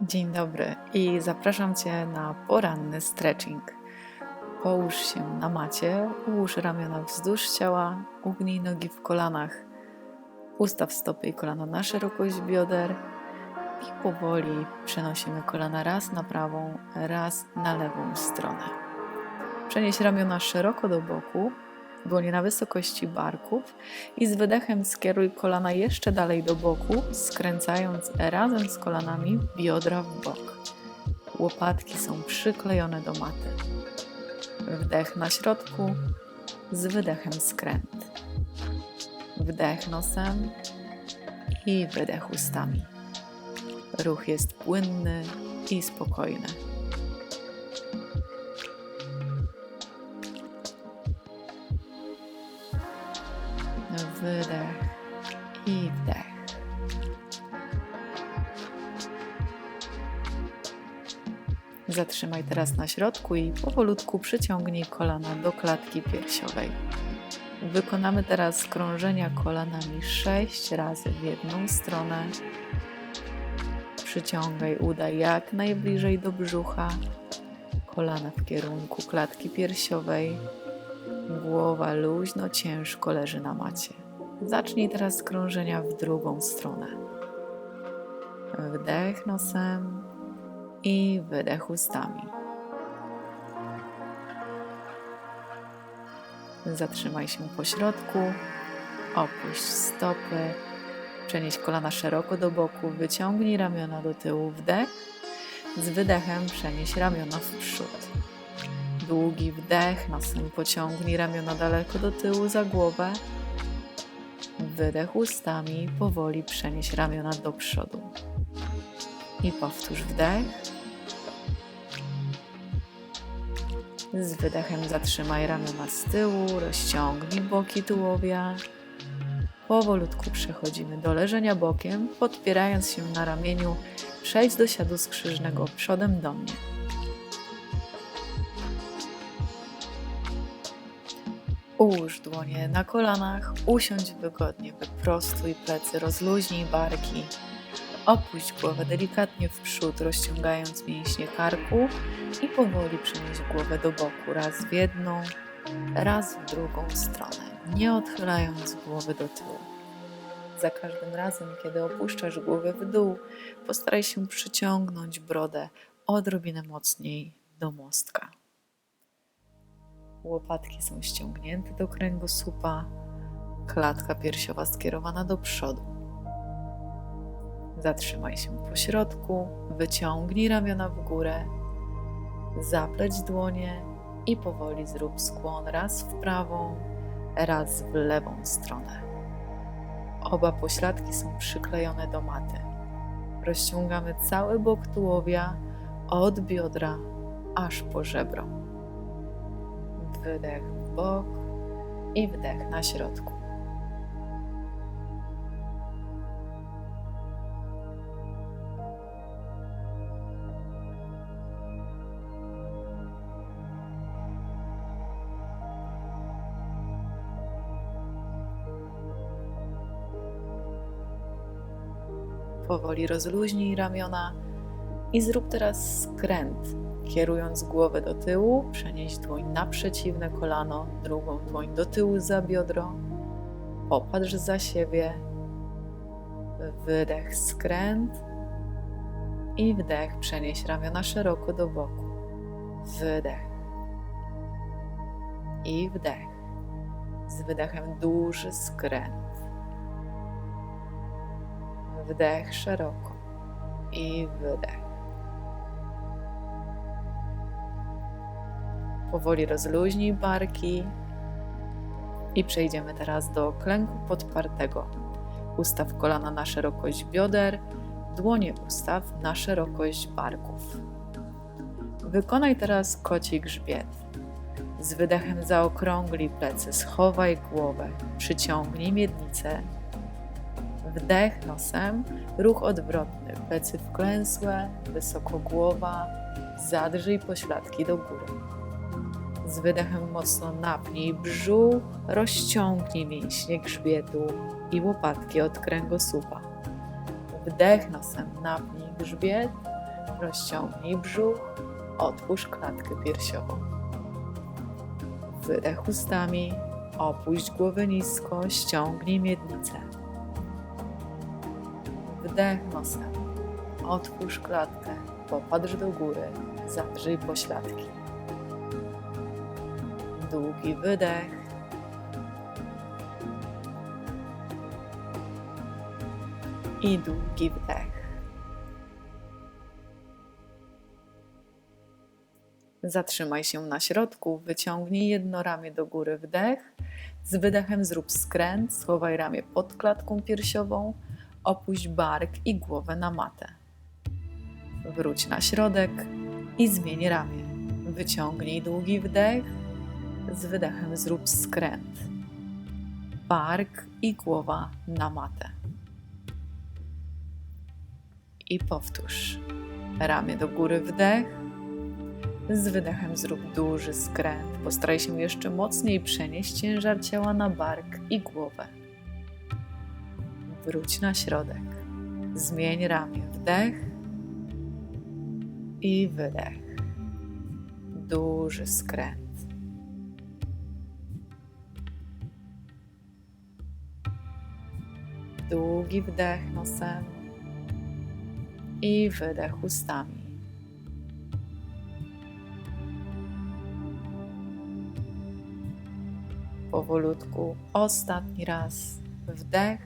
Dzień dobry i zapraszam Cię na poranny stretching. Połóż się na macie, ułóż ramiona wzdłuż ciała, ugnij nogi w kolanach, ustaw stopy i kolana na szerokość bioder i powoli przenosimy kolana raz na prawą, raz na lewą stronę. Przenieś ramiona szeroko do boku, dłonie na wysokości barków i z wydechem skieruj kolana jeszcze dalej do boku, skręcając razem z kolanami biodra w bok. Łopatki są przyklejone do maty. Wdech na środku, z wydechem skręt. Wdech nosem i wydech ustami. Ruch jest płynny i spokojny. Wydech i wdech. Zatrzymaj teraz na środku i powolutku przyciągnij kolana do klatki piersiowej. Wykonamy teraz krążenia kolanami 6 razy w jedną stronę. Przyciągaj uda jak najbliżej do brzucha, kolana w kierunku klatki piersiowej, głowa luźno, ciężko leży na macie. Zacznij teraz krążenia w drugą stronę. Wdech nosem i wydech ustami. Zatrzymaj się po środku, opuść stopy, przenieś kolana szeroko do boku, wyciągnij ramiona do tyłu, wdech, z wydechem przenieś ramiona w przód. Długi wdech, nosem pociągnij ramiona daleko do tyłu za głowę, Wydech ustami, powoli przenieś ramiona do przodu. I powtórz wdech. Z wydechem zatrzymaj ramiona z tyłu, rozciągnij boki tułowia. Powolutku przechodzimy do leżenia bokiem, podpierając się na ramieniu. Przejdź do siadu skrzyżnego przodem do mnie. Ułóż dłonie na kolanach, usiądź wygodnie, wyprostuj plecy, rozluźnij barki. Opuść głowę delikatnie w przód, rozciągając mięśnie karku i powoli przenieś głowę do boku, raz w jedną, raz w drugą stronę, nie odchylając głowy do tyłu. Za każdym razem, kiedy opuszczasz głowę w dół, postaraj się przyciągnąć brodę odrobinę mocniej do mostka. Łopatki są ściągnięte do kręgosłupa, klatka piersiowa skierowana do przodu. Zatrzymaj się po środku, wyciągnij ramiona w górę, zapleć dłonie i powoli zrób skłon raz w prawą, raz w lewą stronę. Oba pośladki są przyklejone do maty. Rozciągamy cały bok tułowia od biodra aż po żebro wydech w bok i wdech na środku. Powoli rozluźnij ramiona i zrób teraz skręt Kierując głowę do tyłu, przenieś dłoń na przeciwne kolano, drugą dłoń do tyłu za biodro. Popatrz za siebie. Wydech, skręt. I wdech, przenieś ramiona szeroko do boku. Wydech. I wdech. Z wydechem duży skręt. Wdech szeroko. I wydech. Powoli rozluźnij barki i przejdziemy teraz do klęku podpartego. Ustaw kolana na szerokość bioder, dłonie ustaw na szerokość barków. Wykonaj teraz koci grzbiet. Z wydechem zaokrąglij plecy, schowaj głowę, przyciągnij miednicę. Wdech nosem, ruch odwrotny, plecy wklęsłe, wysoko głowa, zadrzyj pośladki do góry. Z wydechem mocno napnij brzuch, rozciągnij mięśnie grzbietu i łopatki od kręgosłupa. Wdech nosem napnij grzbiet, Rozciągnij brzuch, otwórz klatkę piersiową. Wydech ustami, opuść głowę nisko, ściągnij miednicę. Wdech nosem, otwórz klatkę, popatrz do góry, zadrzyj pośladki. Długi wydech. I długi wdech. Zatrzymaj się na środku, wyciągnij jedno ramię do góry, wdech. Z wydechem zrób skręt, schowaj ramię pod klatką piersiową, opuść bark i głowę na matę. Wróć na środek i zmień ramię. Wyciągnij długi wdech, z wydechem zrób skręt. Bark i głowa na matę. I powtórz. Ramię do góry wdech, z wydechem zrób duży skręt. Postaraj się jeszcze mocniej przenieść ciężar ciała na bark i głowę. Wróć na środek. Zmień ramię. Wdech i wydech. Duży skręt. Długi wdech nosem i wydech ustami. powolutku. Ostatni raz wdech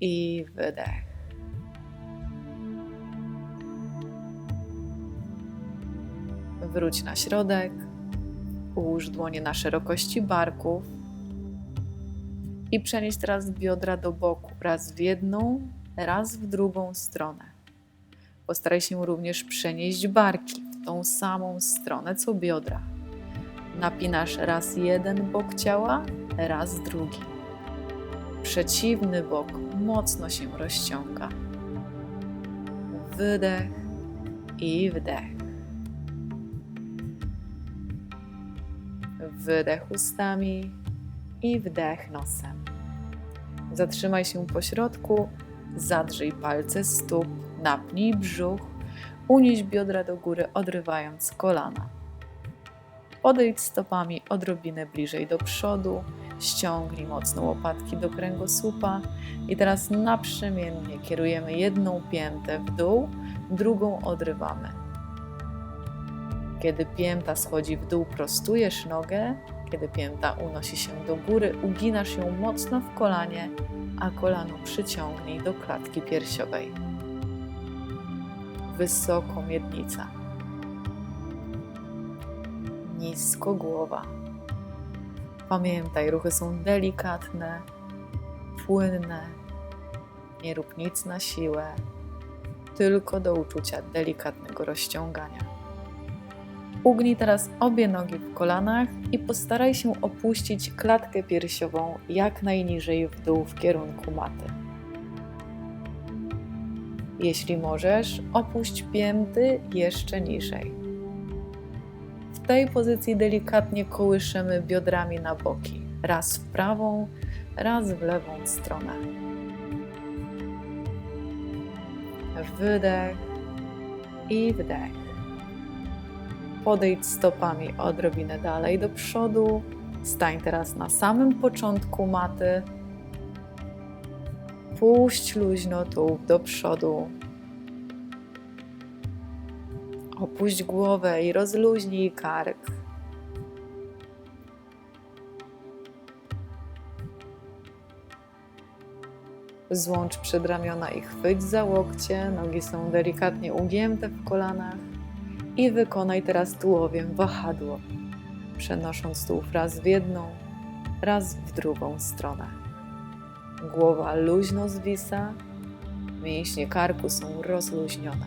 i wydech. Wróć na środek, ułóż dłonie na szerokości barków i przenieś teraz biodra do boku, raz w jedną, raz w drugą stronę. Postaraj się również przenieść barki w tą samą stronę co biodra. Napinasz raz jeden bok ciała, raz drugi. Przeciwny bok mocno się rozciąga. Wydech i wdech. Wydech ustami i wdech nosem. Zatrzymaj się po środku, zadrzyj palce stóp, napnij brzuch, unieś biodra do góry, odrywając kolana. Podejdź stopami odrobinę bliżej do przodu, ściągnij mocno łopatki do kręgosłupa i teraz naprzemiennie kierujemy jedną piętę w dół, drugą odrywamy. Kiedy pięta schodzi w dół, prostujesz nogę, kiedy pięta unosi się do góry, uginasz ją mocno w kolanie, a kolano przyciągnij do klatki piersiowej. Wysoko miednica nisko głowa. Pamiętaj, ruchy są delikatne, płynne. Nie rób nic na siłę, tylko do uczucia delikatnego rozciągania. Ugnij teraz obie nogi w kolanach i postaraj się opuścić klatkę piersiową jak najniżej w dół w kierunku maty. Jeśli możesz, opuść pięty jeszcze niżej tej pozycji delikatnie kołyszymy biodrami na boki. Raz w prawą, raz w lewą stronę. Wydech i wdech. Podejdź stopami odrobinę dalej do przodu. Stań teraz na samym początku maty. Puść luźno tułów do przodu. Opuść głowę i rozluźnij kark. Złącz przedramiona i chwyć za łokcie, nogi są delikatnie ugięte w kolanach i wykonaj teraz tułowiem wahadło, przenosząc tułów raz w jedną, raz w drugą stronę. Głowa luźno zwisa, mięśnie karku są rozluźnione.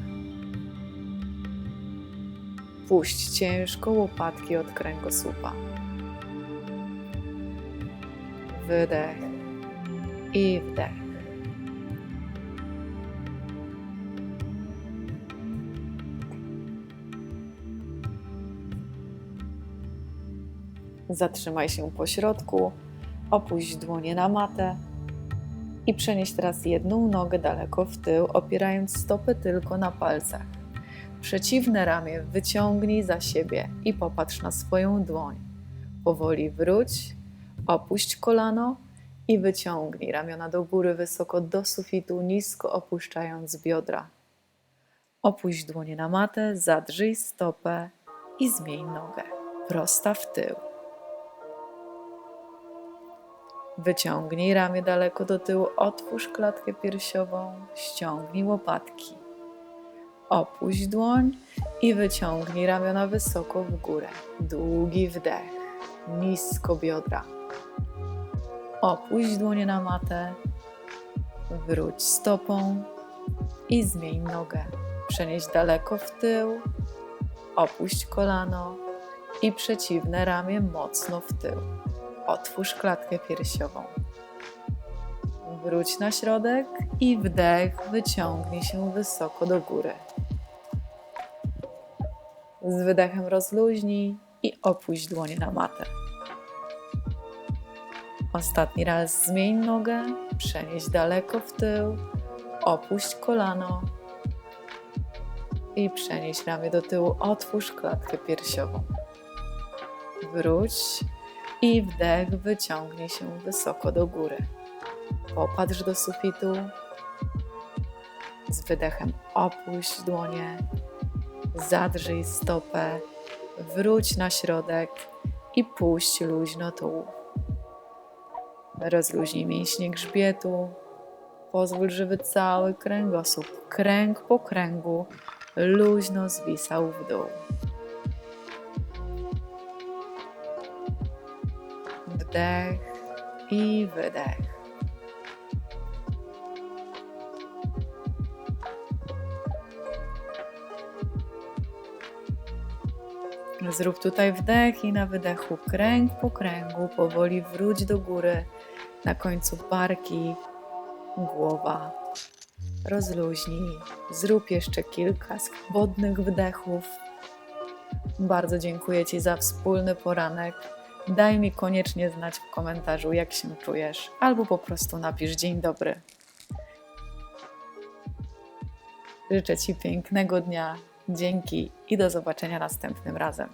Puść ciężko łopatki od kręgosłupa. Wydech i wdech. Zatrzymaj się po środku, opuść dłonie na matę I przenieś teraz jedną nogę daleko w tył, opierając stopy tylko na palcach. Przeciwne ramię wyciągnij za siebie i popatrz na swoją dłoń. Powoli wróć, opuść kolano i wyciągnij ramiona do góry wysoko do sufitu, nisko opuszczając biodra. Opuść dłonie na matę, zadrzyj stopę i zmień nogę. Prosta w tył. Wyciągnij ramię daleko do tyłu, otwórz klatkę piersiową, ściągnij łopatki. Opuść dłoń i wyciągnij ramiona wysoko w górę. Długi wdech, nisko biodra. Opuść dłonie na matę, wróć stopą i zmień nogę. Przenieś daleko w tył, opuść kolano i przeciwne ramię mocno w tył. Otwórz klatkę piersiową. Wróć na środek i wdech wyciągnij się wysoko do góry. Z wydechem rozluźnij i opuść dłonie na matę. Ostatni raz zmień nogę, przenieś daleko w tył, opuść kolano i przenieś ramię do tyłu, otwórz klatkę piersiową. Wróć i wdech wyciągnij się wysoko do góry. Popatrz do sufitu. Z wydechem opuść dłonie, zadrżyj stopę, wróć na środek i puść luźno tułów. Rozluźnij mięśnie grzbietu. Pozwól, żeby cały kręgosłup, kręg po kręgu, luźno zwisał w dół. Wdech i wydech. Zrób tutaj wdech i na wydechu kręg po kręgu, powoli wróć do góry, na końcu barki, głowa. Rozluźnij, zrób jeszcze kilka swobodnych wdechów. Bardzo dziękuję Ci za wspólny poranek. Daj mi koniecznie znać w komentarzu, jak się czujesz, albo po prostu napisz dzień dobry. Życzę Ci pięknego dnia. Dzięki i do zobaczenia następnym razem.